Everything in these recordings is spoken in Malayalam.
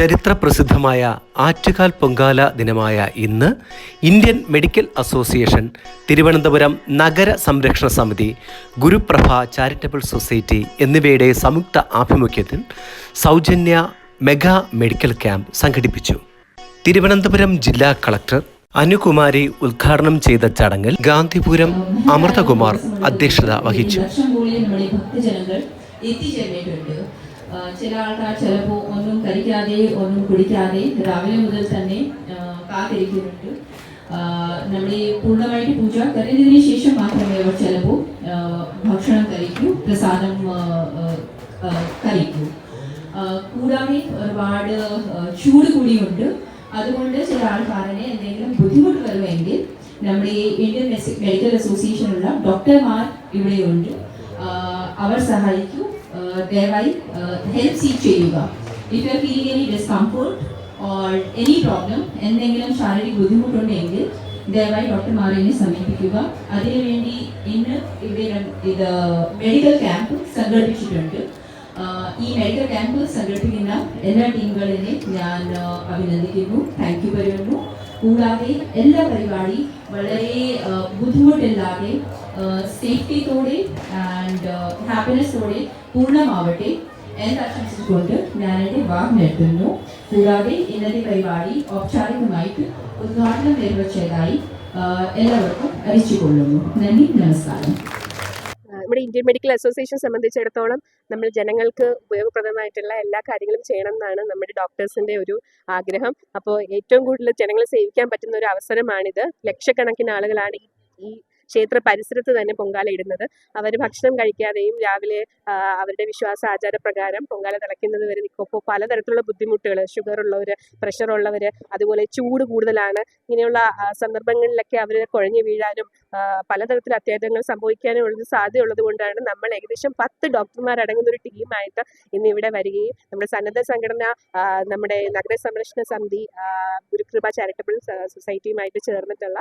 ചരിത്ര പ്രസിദ്ധമായ ആറ്റുകാൽ പൊങ്കാല ദിനമായ ഇന്ന് ഇന്ത്യൻ മെഡിക്കൽ അസോസിയേഷൻ തിരുവനന്തപുരം നഗര സംരക്ഷണ സമിതി ഗുരുപ്രഭ ചാരിറ്റബിൾ സൊസൈറ്റി എന്നിവയുടെ സംയുക്ത ആഭിമുഖ്യത്തിൽ സൗജന്യ മെഗാ മെഡിക്കൽ ക്യാമ്പ് സംഘടിപ്പിച്ചു. തിരുവനന്തപുരം ജില്ലാ കളക്ടർ അനുകുമാരി ഉദ്ഘാടനം ചെയ്ത ചടങ്ങിൽ ഗാന്ധിപുരം അമൃതകുമാർ അധ്യക്ഷത വഹിച്ചു. ചില ആൾക്കാർ ചിലപ്പോൾ ഒന്നും കഴിക്കാതെ ഒന്നും കുടിക്കാതെ രാവിലെ മുതൽ തന്നെ കാത്തിരിക്കുന്നുണ്ട്. നമ്മൾ ഈ പൂർണമായിട്ട് പൂജ കഴിഞ്ഞതിന് ശേഷം മാത്രമേ അവർ ചിലപ്പോൾ ഭക്ഷണം കഴിക്കൂ പ്രസാദം കഴിക്കൂ. കൂടാതെ ഒരുപാട് ചൂട് കൂടിയുണ്ട്. അതുകൊണ്ട് ചില ആൾക്കാരനെ എന്തെങ്കിലും ബുദ്ധിമുട്ട് വരുമെങ്കിൽ നമ്മുടെ ഇന്ത്യൻ മെഡിക്കൽ അസോസിയേഷനുള്ള ഡോക്ടർമാർ ഇവിടെയുണ്ട്. അവർ സഹായിക്കൂ. ദയവായി ഹെൽപ്പ് സീക്ക് ചെയ്യുക. If you are feeling any discomfort or any problem എന്തെങ്കിലും ശാരീരിക ബുദ്ധിമുട്ടുണ്ടെങ്കിൽ ദയവായി ഡോക്ടർമാരെ സമീപിക്കുക. അതിനുവേണ്ടി ഇന്ന് ഇവിടെ ഇത് മെഡിക്കൽ ക്യാമ്പ് സംഘടിപ്പിച്ചിട്ടുണ്ട്. ആഹ് ഈ മെഡിക്കൽ ക്യാമ്പ് സംഘടിപ്പിക്കുന്ന എല്ലാ ടീമുകളെയും ഞാൻ അഭിനന്ദിക്കുന്നു. താങ്ക് യു പറയുന്നു കൂടാതെ എല്ലാ പരിപാടി വളരെ ബുദ്ധിമുട്ടില്ലാതെ സേഫ്റ്റിയോടെ ആൻഡ് ഹാപ്പിനെസ്സോടെ പൂർണമാവട്ടെ. എന്നാശംസിച്ചുകൊണ്ട് ഞാൻ എന്റെ വാക്ക് നിർത്തുന്നു. കൂടാതെ ഇന്നത്തെ പരിപാടി ഔപചാരികമായിട്ട് ഉദ്ഘാടനം നിർവഹിച്ചതായി എല്ലാവർക്കും അറിയിച്ചുകൊള്ളുന്നു. നന്ദി നമസ്കാരം. നമ്മുടെ ഇന്ത്യൻ മെഡിക്കൽ അസോസിയേഷൻ സംബന്ധിച്ചിടത്തോളം നമ്മൾ ജനങ്ങൾക്ക് ഉപയോഗപ്രദമായിട്ടുള്ള എല്ലാ കാര്യങ്ങളും ചെയ്യണം എന്നാണ് നമ്മുടെ ഡോക്ടേഴ്സിന്റെ ഒരു ആഗ്രഹം. അപ്പോൾ ഏറ്റവും കൂടുതൽ ജനങ്ങളെ സേവിക്കാൻ പറ്റുന്ന ഒരു അവസരമാണിത്. ലക്ഷക്കണക്കിന് ആളുകളാണ് ഈ ക്ഷേത്ര പരിസരത്ത് തന്നെ പൊങ്കാല ഇടുന്നത്. അവർ ഭക്ഷണം കഴിക്കാതെയും രാവിലെ അവരുടെ വിശ്വാസ ആചാരപ്രകാരം പൊങ്കാല തിളയ്ക്കുന്നത് വരെ നിൽക്കുമ്പോൾ പലതരത്തിലുള്ള ബുദ്ധിമുട്ടുകൾ ഷുഗർ ഉള്ളവർ പ്രഷർ ഉള്ളവർ അതുപോലെ ചൂട് കൂടുതലാണ്. ഇങ്ങനെയുള്ള സന്ദർഭങ്ങളിലൊക്കെ അവർ കുഴഞ്ഞു വീഴാനും പലതരത്തിൽ അത്യാഹിതങ്ങൾ സംഭവിക്കാനും ഉള്ളത് സാധ്യതയുള്ളത് കൊണ്ടാണ് നമ്മൾ ഏകദേശം പത്ത് ഡോക്ടർമാരടങ്ങുന്ന ഒരു ടീമായിട്ട് ഇന്ന് ഇവിടെ വരികയും നമ്മുടെ സന്നദ്ധ സംഘടന നമ്മുടെ നഗര സംരക്ഷണ സമിതി ഗുരുകൃപ ചാരിറ്റബിൾ സൊസൈറ്റിയുമായിട്ട് ചേർന്നിട്ടുള്ള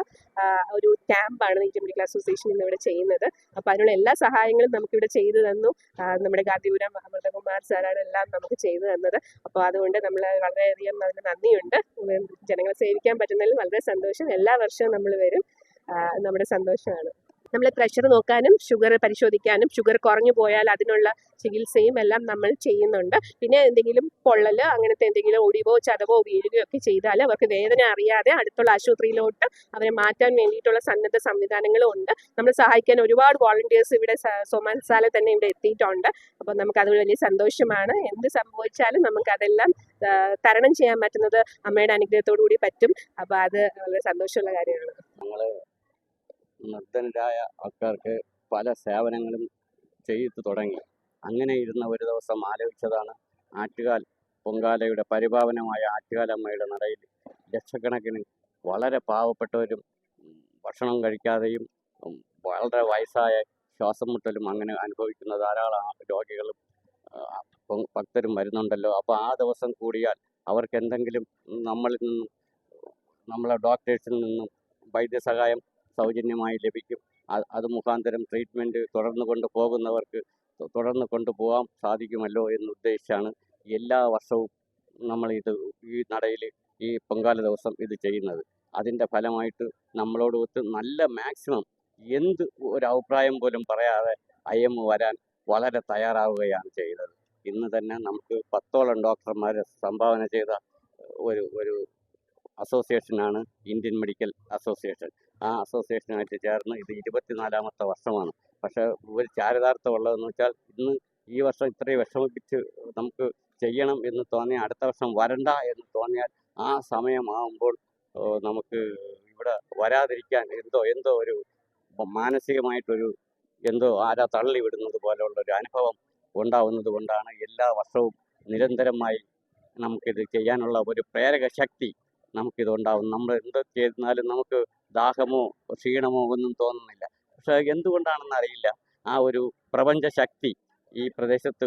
ഒരു ക്യാമ്പാണ് ഇന്ത്യൻ മെഡിക്കൽ അസോസിയേഷൻ ഇന്ന് ഇവിടെ ചെയ്യുന്നത്. അപ്പോൾ അതിനുള്ള എല്ലാ സഹായങ്ങളും നമുക്ക് ഇവിടെ ചെയ്തു തന്നു. നമ്മുടെ ഗാന്ധിപുരം അമൃതകുമാർ സാറാണ് എല്ലാം നമുക്ക് ചെയ്തു തന്നത്. അപ്പോൾ അതുകൊണ്ട് നമ്മൾ വളരെയധികം അതിന് നന്ദിയുണ്ട്. ജനങ്ങളെ സേവിക്കാൻ പറ്റുന്നതിൽ വളരെ സന്തോഷം. എല്ലാ വർഷവും നമ്മൾ വരും. നമ്മുടെ സന്തോഷമാണ്. നമ്മൾ പ്രഷർ നോക്കാനും ഷുഗർ പരിശോധിക്കാനും ഷുഗർ കുറഞ്ഞു പോയാൽ അതിനുള്ള ചികിത്സയും എല്ലാം നമ്മൾ ചെയ്യുന്നുണ്ട്. പിന്നെ എന്തെങ്കിലും പൊള്ളൽ അങ്ങനത്തെ എന്തെങ്കിലും ഒടിവോ ചതവോ വീഴുകയോ ഒക്കെ ചെയ്താൽ അവർക്ക് വേദന അറിയാതെ അടുത്തുള്ള ആശുപത്രിയിലോട്ട് അവരെ മാറ്റാൻ വേണ്ടിയിട്ടുള്ള സന്നദ്ധ സംവിധാനങ്ങളും ഉണ്ട്. നമ്മൾ സഹായിക്കാൻ ഒരുപാട് വോളണ്ടിയേഴ്സ് ഇവിടെ സോമാൻസാല തന്നെ ഇവിടെ എത്തിയിട്ടുണ്ട്. അപ്പോൾ നമുക്ക് അത് വലിയ സന്തോഷമാണ്. എന്ത് സംഭവിച്ചാലും നമുക്കതെല്ലാം തരണം ചെയ്യാൻ പറ്റുന്നത് അമ്മയുടെ അനുഗ്രഹത്തോടു കൂടി പറ്റും. അപ്പോൾ അത് വളരെ സന്തോഷമുള്ള കാര്യമാണ്. ഞങ്ങൾ നിർധനരായ ആൾക്കാർക്ക് പല സേവനങ്ങളും ചെയ്തു തുടങ്ങി. അങ്ങനെ ഇരുന്ന ഒരു ദിവസം ആലോചിച്ചതാണ് ആറ്റുകാൽ പൊങ്കാലയുടെ പരിപാവനമായ ആറ്റുകാലമ്മയുടെ നടയിൽ ലക്ഷക്കണക്കിന് വളരെ പാവപ്പെട്ടവരും ഭക്ഷണം കഴിക്കാതെയും വളരെ വയസ്സായ ശ്വാസം മുട്ടലും അങ്ങനെ അനുഭവിക്കുന്ന ധാരാളം രോഗികളും ഭക്തരും വരുന്നുണ്ടല്ലോ. അപ്പോൾ ആ ദിവസം കൂടിയാൽ അവർക്ക് എന്തെങ്കിലും നമ്മളിൽ നിന്നും നമ്മളെ ഡോക്ടേഴ്സിൽ നിന്നും വൈദ്യസഹായം സൗജന്യമായി ലഭിക്കും. അത് മുഖാന്തരം ട്രീറ്റ്മെന്റ് തുടർന്ന് കൊണ്ട് പോകുന്നവർക്ക് തു- തുടർന്ന് കൊണ്ടുപോകാൻ സാധിക്കുമല്ലോ എന്നുദ്ദേശിച്ചാണ് എല്ലാ വർഷവും നമ്മൾ ഇത് ഈ നടയിൽ ഈ പൊങ്കാല ദിവസം ഇത് ചെയ്യുന്നത്. അതിന്റെ ഫലമായിട്ട് നമ്മളോട് ഒത്ത് നല്ല മാക്സിമം എന്ത് ഒരു അഭിപ്രായം പോലും പറയാതെ എം വരാൻ വളരെ തയ്യാറാവുകയാണ് ചെയ്തത്. ഇന്ന് തന്നെ നമുക്ക് പത്തോളം ഡോക്ടർമാർ സംഭാവന ചെയ്ത ഒരു ഒരു അസോസിയേഷനാണ് ഇന്ത്യൻ മെഡിക്കൽ അസോസിയേഷൻ. ആ അസോസിയേഷനുമായിട്ട് ചേർന്ന് ഇത് ഇരുപത്തിനാലാമത്തെ വർഷമാണ്. പക്ഷേ ഒരു ചാരിതാർത്ഥം ഉള്ളതെന്ന് വെച്ചാൽ ഇന്ന് ഈ വർഷം ഇത്രയും വിഷമിപ്പിച്ച് നമുക്ക് ചെയ്യണം എന്ന് തോന്നിയാൽ അടുത്ത വർഷം വരണ്ട എന്ന് തോന്നിയാൽ ആ സമയമാകുമ്പോൾ നമുക്ക് ഇവിടെ വരാതിരിക്കാൻ എന്തോ എന്തോ ഒരു മാനസികമായിട്ടൊരു എന്തോ ആരാ തള്ളി വിടുന്നത് പോലെയുള്ള ഒരു അനുഭവം ഉണ്ടാവുന്നത് കൊണ്ടാണ് എല്ലാ വർഷവും നിരന്തരമായി നമുക്കിത് ചെയ്യാനുള്ള ഒരു പ്രേരക ശക്തി നമുക്കിതുണ്ടാവും. നമ്മൾ എന്ത് ചെയ്താലും നമുക്ക് ദാഹമോ ക്ഷീണമോ ഒന്നും തോന്നുന്നില്ല. പക്ഷെ എന്തുകൊണ്ടാണെന്ന് അറിയില്ല. ആ ഒരു പ്രപഞ്ച ശക്തി ഈ പ്രദേശത്ത്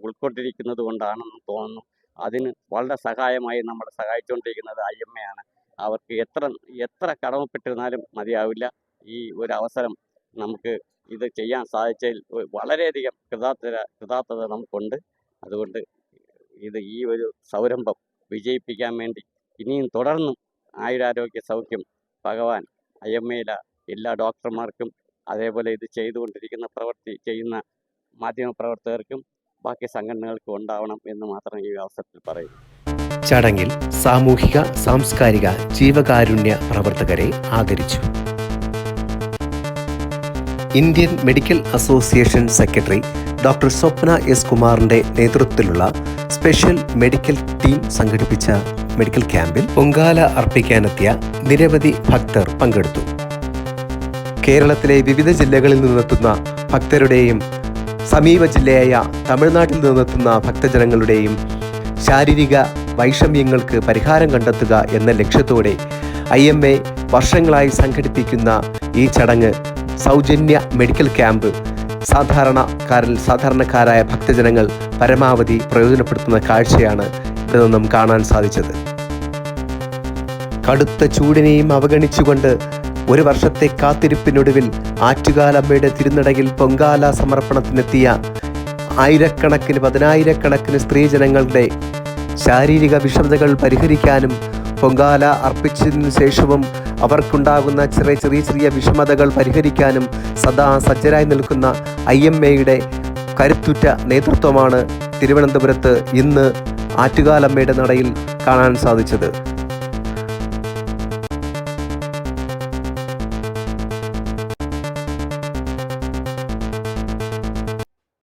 ഉൾക്കൊണ്ടിരിക്കുന്നത് കൊണ്ടാണെന്ന് തോന്നുന്നു. അതിന് വളരെ സഹായമായി നമ്മൾ സഹായിച്ചുകൊണ്ടിരിക്കുന്നത് ഐ എം എ ആണ് അവർക്ക് എത്ര എത്ര കടമപ്പെട്ടിരുന്നാലും മതിയാവില്ല. ഈ ഒരു അവസരം നമുക്ക് ഇത് ചെയ്യാൻ സാധിച്ചതിൽ വളരെയധികം കൃതാർത്ഥത കൃതാർത്ഥത നമുക്കുണ്ട്. അതുകൊണ്ട് ഇത് ഈ ഒരു സംരംഭം വിജയിപ്പിക്കാൻ വേണ്ടി ഇനിയും തുടർന്നും ആയുരാരോഗ്യ സൗഖ്യം ഭഗവാൻ അയ്യമ്മയില എല്ലാ ഡോക്ടർമാർക്കും അതേപോലെ ഇത് ചെയ്തുകൊണ്ടിരിക്കുന്ന പ്രവൃത്തി ചെയ്യുന്ന മാധ്യമപ്രവർത്തകർക്കും ബാക്കി സംഘടനകൾക്കും ഉണ്ടാവണം എന്ന് മാത്രം ഈ അവസരത്തിൽ പറയുന്നു. ചടങ്ങിൽ സാമൂഹിക സാംസ്കാരിക ജീവകാരുണ്യ പ്രവർത്തകരെ ആദരിച്ചു. Indian medical association secretary doctor Swapna S കുമാറിന്റെ നേതൃത്വത്തിലുള്ള സ്പെഷ്യൽ മെഡിക്കൽ ടീം സംഘടിപ്പിച്ച മെഡിക്കൽ ക്യാമ്പിൽ പൊങ്കാല അർപ്പിക്കാനെത്തിയ നിരവധി ഭക്തർ പങ്കെടുത്തു. കേരളത്തിലെ വിവിധ ജില്ലകളിൽ നിന്നെത്തുന്ന ഭക്തരുടെയും സമീപ ജില്ലയായ തമിഴ്നാട്ടിൽ നിന്നെത്തുന്ന ഭക്തജനങ്ങളുടെയും ശാരീരിക വൈഷമ്യങ്ങൾക്ക് പരിഹാരം കണ്ടെത്തുക എന്ന ലക്ഷ്യത്തോടെ ഐ എം എ വർഷങ്ങളായി സംഘടിപ്പിക്കുന്ന ഈ ചടങ്ങ് സൗജന്യ മെഡിക്കൽ ക്യാമ്പ് സാധാരണക്കാരിൽ സാധാരണക്കാരായ ഭക്തജനങ്ങൾ പരമാവധി പ്രയോജനപ്പെടുത്തുന്ന കാഴ്ചയാണ് ഇവിടെ നിന്നും കാണാൻ സാധിച്ചത്. കടുത്ത ചൂടിനെയും അവഗണിച്ചുകൊണ്ട് ഒരു വർഷത്തെ കാത്തിരിപ്പിനൊടുവിൽ ആറ്റുകാലമ്മയുടെ തിരുനടയിൽ പൊങ്കാല സമർപ്പണത്തിനെത്തിയ ആയിരക്കണക്കിന് പതിനായിരക്കണക്കിന് സ്ത്രീജനങ്ങളുടെ ശാരീരിക വിഷമതകൾ പരിഹരിക്കാനും പൊങ്കാല അർപ്പിച്ചതിനു ശേഷവും അവർക്കുണ്ടാകുന്ന ചെറിയ ചെറിയ ചെറിയ വിഷമതകൾ പരിഹരിക്കാനും സദാ സജ്ജരായി നിൽക്കുന്ന ഐ എം എയുടെ കരുത്തുറ്റ നേതൃത്വമാണ് തിരുവനന്തപുരത്ത് ഇന്ന് ആറ്റുകാലമ്മയുടെ നടയിൽ കാണാൻ സാധിച്ചത്.